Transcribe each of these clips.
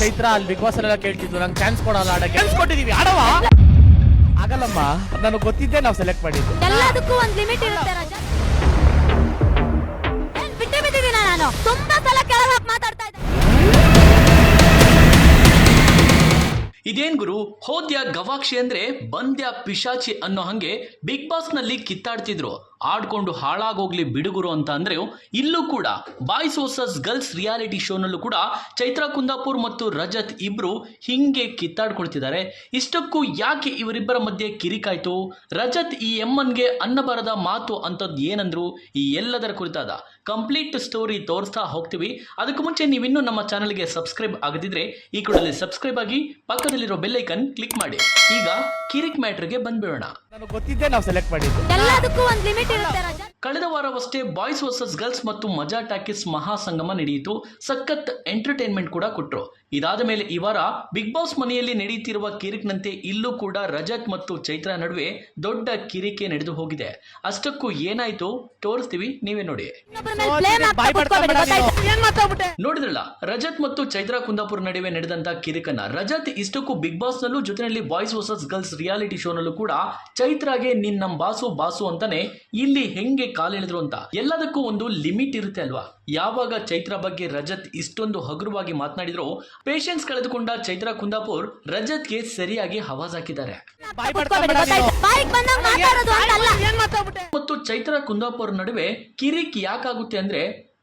ಚೈತ್ರ, ಅಲ್ಲಿ big boss ಎಲ್ಲ ಕೇಳ್ತಿದ್ರು. ನಂಗೆ ಚಾನ್ಸ್ ಕೊಡಲ್ಲ ಆಡ ಚಾನ್ಸ್ ಕೊಟ್ಟಿದೀವಿ. ಆಡವಾ? ಆಗಲ್ಲಮ್ಮ. ನನಗೆ ಗೊತ್ತಿದ್ದೆ ನಾವು ಸೆಲೆಕ್ಟ್ ಮಾಡಿದ್ದು. ಎಲ್ಲದಕ್ಕೂ ಒಂದು ಲಿಮಿಟ್ ಇರುತ್ತೆ ರಜತ್ ಇದೇನ್ ಗುರು? ಹೋದ್ಯ ಗವಾಕ್ಷಿ ಅಂದ್ರೆ ಬಂದ್ಯ ಪಿಶಾಚಿ ಅನ್ನೋ ಹಂಗೆ ಬಿಗ್ ಬಾಸ್ನಲ್ಲಿ ಕಿತ್ತಾಡ್ತಿದ್ರು. ಆಡ್ಕೊಂಡು ಹಾಳಾಗೋಗ್ಲಿ ಬಿಡುಗುರು ಅಂತ ಅಂದ್ರೆ ಇಲ್ಲೂ ಕೂಡ ಬಾಯ್ಸ್ ವರ್ಸಸ್ ಗರ್ಲ್ಸ್ ರಿಯಾಲಿಟಿ ಶೋನಲ್ಲೂ ಕೂಡ ಚೈತ್ರಾ ಕುಂದಾಪುರ್ ಮತ್ತು ರಜತ್ ಇಬ್ರು ಹಿಂಗೆ ಕಿತ್ತಾಡ್ಕೊಳ್ತಿದ್ದಾರೆ. ಇಷ್ಟಕ್ಕೂ ಯಾಕೆ ಇವರಿಬ್ಬರ ಮಧ್ಯೆ ಕಿರಿಕಾಯ್ತು? ರಜತ್ ಈ ಎಮ್ಮನ್ಗೆ ಅನ್ನಬಾರದ ಮಾತು ಅಂತದ್ದು ಏನಂದ್ರು? ಈ ಎಲ್ಲದರ ಕುರಿತಾದ ಕಂಪ್ಲೀಟ್ ಸ್ಟೋರಿ ತೋರಿಸ್ತಾ ಹೋಗ್ತೀವಿ. ಅದಕ್ಕೂ ಮುಂಚೆ ನೀವಿನ್ನೂ ನಮ್ಮ ಚಾನಲ್ಗೆ ಸಬ್ಸ್ಕ್ರೈಬ್ ಆಗದಿದ್ರೆ ಈ ಕೂಡಲೇ ಸಬ್ಸ್ಕ್ರೈಬ್ ಆಗಿ ಪಕ್ಕದಲ್ಲಿರೋ ಬೆಲ್ಲೈಕನ್ ಕ್ಲಿಕ್ ಮಾಡಿ. ಈಗ ಕಿರಿಕ್ ಮ್ಯಾಟ್ರಿಗೆ ಬಂದ್ಬಿಡೋಣ. ನನಗೆ ಗೊತ್ತಿದ್ದೆ ನಾವು ಸೆಲೆಕ್ಟ್ ಮಾಡಿದ್ದು. ಎಲ್ಲದಕ್ಕೂ ಒಂದು ಲಿಮಿಟ್ ಇರುತ್ತೆ ಕಳೆದ ವಾರವಷ್ಟೇ ಬಾಯ್ಸ್ ವರ್ಸಸ್ ಗರ್ಲ್ಸ್ ಮತ್ತು ಮಜಾ ಟಾಕೀಸ್ ಮಹಾಸಂಗಮ ನಡೆಯಿತು. ಸಖತ್ ಎಂಟರ್ಟೈನ್ಮೆಂಟ್ ಕೂಡ ಕೊಟ್ಟರು ಇದಾದ ಮೇಲೆ ಈ ವಾರ ಬಿಗ್ ಬಾಸ್ ಮನೆಯಲ್ಲಿ ನಡೆಯುತ್ತಿರುವ ಕಿರಿಕ್ನಂತೆ ಇಲ್ಲೂ ಕೂಡ ರಜತ್ ಮತ್ತು ಚೈತ್ರ ನಡುವೆ ದೊಡ್ಡ ಕಿರಿಕೆ ನಡೆದು ಹೋಗಿದೆ. ಅಷ್ಟಕ್ಕೂ ಏನಾಯ್ತು? ತೋರಿಸ್ತೀವಿ ನೀವೇ ನೋಡಿ. ಇನ್ನೊಬ್ರ ಮೇಲೆ blame ಹಾಕ್ತಾ ಕೂತ್ಕೋಬೇಡಿ, ಗೊತ್ತಾಯ್ತಾ? ನೋಡಿದ್ರಲ್ಲ ರಜತ್ ಮತ್ತು ಚೈತ್ರಾ ಕುಂದಾಪುರ್ ನಡುವೆ ನಡೆದಂತ ಕಿರಿಕನ್ನ. ರಜತ್ ಇಷ್ಟಕ್ಕೂ ಬಿಗ್ ಬಾಸ್ ನಲ್ಲೂ ಜೊತೆಯಲ್ಲಿ ಬಾಯ್ಸ್ ವರ್ಸಸ್ ಗರ್ಲ್ಸ್ ರಿಯಾಲಿಟಿ ಶೋನಲ್ಲೂ ಕೂಡ ಚೈತ್ರಾಗೆ ನಿನ್ ನಮ್ ಬಾಸು ಬಾಸು ಅಂತಾನೆ ಇಲ್ಲಿ ಹೆಂಗೆ ಕಾಲೆಳೆದ್ರು ಅಂತ. ಎಲ್ಲದಕ್ಕೂ ಒಂದು ಲಿಮಿಟ್ ಇರುತ್ತೆ ಅಲ್ವಾ? ಯಾವಾಗ ಚೈತ್ರ ಬಗ್ಗೆ ರಜತ್ ಇಷ್ಟೊಂದು ಹಗುರವಾಗಿ ಮಾತನಾಡಿದ್ರು ಪೇಷನ್ಸ್ ಕಳೆದುಕೊಂಡ ಚೈತ್ರಾ ಕುಂದಾಪುರ್ ರಜತ್ಗೆ ಸರಿಯಾಗಿ ಹವಾಜ್ ಹಾಕಿದ್ದಾರೆ. ಮತ್ತು ಚೈತ್ರ ಕುಂದಾಪುರ್ ನಡುವೆ ಕಿರಿಕ್ ಯಾಕಾಗುತ್ತೆ ಅಂದ್ರೆ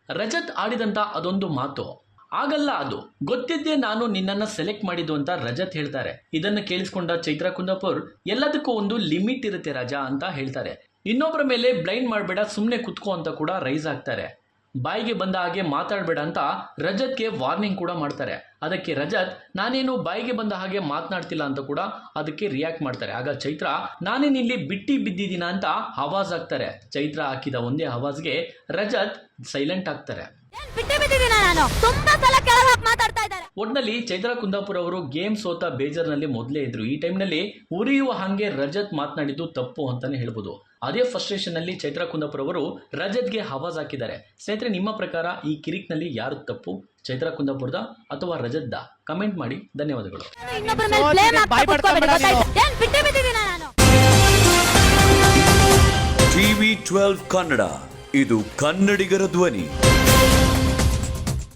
ರಜತ್ ಆಡಿದಂತ ಅದೊಂದು ಮಾತು. ಆಗಲ್ಲ ಅದು. ಗೊತ್ತಿದ್ದೆ ನಾನು ನಿನ್ನನ್ನ ಸೆಲೆಕ್ಟ್ ಮಾಡಿದ್ದು ಅಂತ ರಜತ್ ಹೇಳ್ತಾರೆ. ಇದನ್ನ ಕೇಳಿಸ್ಕೊಂಡ ಚೈತ್ರ ಕುಂದಾಪುರ್, ಎಲ್ಲದಕ್ಕೂ ಒಂದು ಲಿಮಿಟ್ ಇರುತ್ತೆ ರಜಾ ಅಂತ ಹೇಳ್ತಾರೆ. ಇನ್ನೊಬ್ಬರ ಮೇಲೆ ಬ್ಲೈಂಡ್ ಮಾಡಬೇಡ ಸುಮ್ಮನೆ ಕುತ್ಕೋ ಅಂತ ಕೂಡ ರೈಸ್ ಆಗ್ತಾರೆ. ಬಾಯಿಗೆ ಬಂದ ಹಾಗೆ ಮಾತಾಡಬೇಡ ಅಂತ ರಜತ್ಗೆ ವಾರ್ನಿಂಗ್ ಕೂಡ ಮಾಡ್ತಾರೆ. ಅದಕ್ಕೆ ರಜತ್ ನಾನೇನು ಬಾಯಿಗೆ ಬಂದ ಹಾಗೆ ಮಾತನಾಡ್ತಿಲ್ಲ ಅಂತ ಕೂಡ ಅದಕ್ಕೆ ರಿಯಾಕ್ಟ್ ಮಾಡ್ತಾರೆ. ಆಗ ಚೈತ್ರ ನಾನೇನಿಲ್ಲಿ ಬಿಟ್ಟಿ ಬಿದ್ದಿದ್ದೀನ ಅಂತ ಹವಾಜ್ ಹಾಕ್ತಾರೆ. ಚೈತ್ರ ಹಾಕಿದ ಒಂದೇ ಹವಾಜ್ಗೆ ರಜತ್ ಸೈಲೆಂಟ್ ಆಗ್ತಾರೆ. ಒಟ್ನಲ್ಲಿ ಚೈತ್ರ ಕುಂದಾಪುರ ಅವರು ಗೇಮ್ ಸೋತ ಬೇಜಾರ್ನಲ್ಲಿ ಮೊದಲೇ ಇದ್ರು. ಈ ಟೈಮ್ನಲ್ಲಿ ಉರಿಯುವ ಹಾಗೆ ರಜತ್ ಮಾತನಾಡಿದ್ದು ತಪ್ಪು ಅಂತಾನೆ ಹೇಳ್ಬೋದು. ಅದೇ ಫ್ರಸ್ಟ್ರೇಷನ್ನಲ್ಲಿ ಚೈತ್ರ ಕುಂದಾಪುರ್ ಅವರು ರಜತ್ಗೆ ಹವಾಜ್ ಹಾಕಿದ್ದಾರೆ. ಸ್ನೇಹಿತರೆ ನಿಮ್ಮ ಪ್ರಕಾರ ಈ ಕಿರಿಕ್ನಲ್ಲಿ ಯಾರು ತಪ್ಪು? ಚೈತ್ರ ಕುಂದಾಪುರದ ಅಥವಾ ರಜತ್ದ? ಕಮೆಂಟ್ ಮಾಡಿ. ಧನ್ಯವಾದಗಳು. TV twelve Kannada. ಇದು ಕನ್ನಡಿಗರ ಧ್ವನಿ.